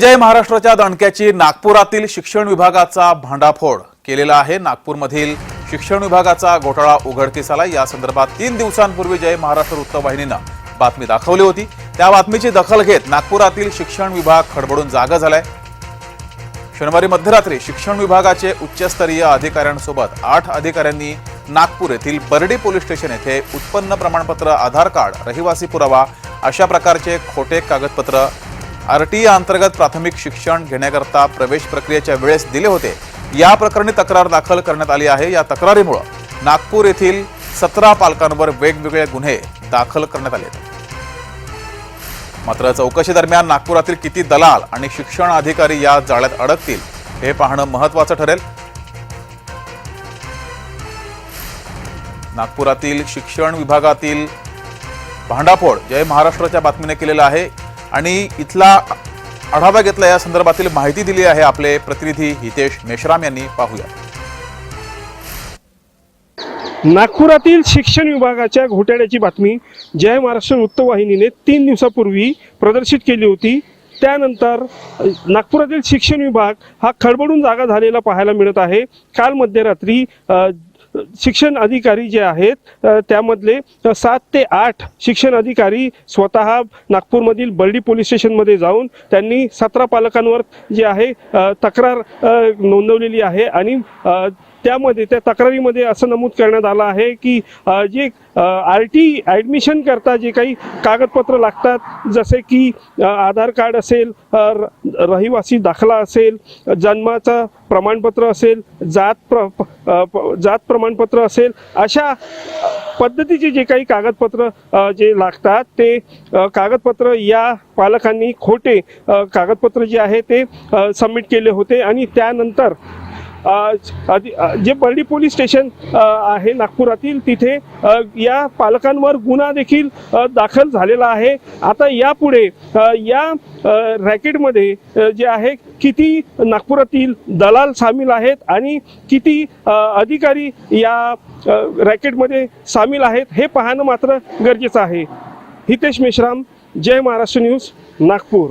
जय महाराष्ट्राच्या दणक्याची नागपुरातील शिक्षण विभागाचा भांडाफोड केलेला आहे. नागपूरमधील शिक्षण विभागाचा घोटाळा उघडकीस आला. या संदर्भात तीन दिवसांपूर्वी जय महाराष्ट्र वृत्तवाहिनीनं बातमी दाखवली होती. त्या बातमीची दखल घेत नागपुरातील शिक्षण विभाग खडबडून जागा झालाय. शनिवारी मध्यरात्री शिक्षण विभागाचे उच्चस्तरीय अधिकाऱ्यांसोबत आठ अधिकाऱ्यांनी नागपूर येथील बर्डी पोलीस स्टेशन येथे उत्पन्न प्रमाणपत्र आधार कार्ड रहिवासी पुरावा अशा प्रकारचे खोटे कागदपत्र आरटीए अंतर्गत प्राथमिक शिक्षण घेण्याकरता प्रवेश प्रक्रियेच्या वेळेस दिले होते. या प्रकरणी तक्रार दाखल करण्यात आली आहे. या तक्रारीमुळे नागपूर येथील सतरा पालकांवर वेगवेगळे गुन्हे दाखल करण्यात आले आहेत. मात्र चौकशी दरम्यान नागपुरातील किती दलाल आणि शिक्षण अधिकारी या जाळ्यात अडकतील हे पाहणं महत्वाचं ठरेल. नागपुरातील शिक्षण विभागातील भांडाफोड जय महाराष्ट्राच्या बातमीने केलेलं आहे आणि इथला आढावा घेतला या संदर्भातील माहिती दिली आहे आपले प्रतिनिधी हितेश मेश्राम यांनी. पाहूया. नागपुरातील शिक्षण विभागाच्या घोटाळ्याची बातमी जय महाराष्ट्र वृत्तवाहिनीने तीन दिवसापूर्वी प्रदर्शित केली होती. त्यानंतर नागपुरातील शिक्षण विभाग हा खडबडून जागा झालेला पाहायला मिळत आहे. काल मध्यरात्री शिक्षण अधिकारी जे आहेत त्यामधले सात ते आठ शिक्षण अधिकारी स्वतः नागपूरमधील बर्डी पोलीस स्टेशनमध्ये जाऊन त्यांनी सतरा पालकांवर जे आहे तक्रार नोंदवलेली आहे आणि त्यामध्ये त्या तक्रारीमध्ये असं नमूद करण्यात आलं आहे की जे आर टी ॲडमिशन करता जे काही कागदपत्र लागतात जसे की आधार कार्ड असेल र- रहिवासी दाखला असेल जन्माचं प्रमाणपत्र असेल जात प्र जात प्रमाणपत्र असेल अशा पद्धतीचे जे काही कागदपत्र जे लागतात ते कागदपत्र या पालकांनी खोटे कागदपत्र जे आहे ते सबमिट केले होते आणि त्यानंतर जे बर्डी पोलीस स्टेशन आहे नागपुरातील तिथे या पालकांवर गुन्हा देखील दाखल झालेला आहे. आता यापुढे या रॅकेटमध्ये जे आहे किती नागपुरातील दलाल सामील आहेत आणि किती अधिकारी या रॅकेटमध्ये सामील आहेत हे पाहणं मात्र गरजेचं आहे. हितेश मेश्राम जय महाराष्ट्र न्यूज नागपूर.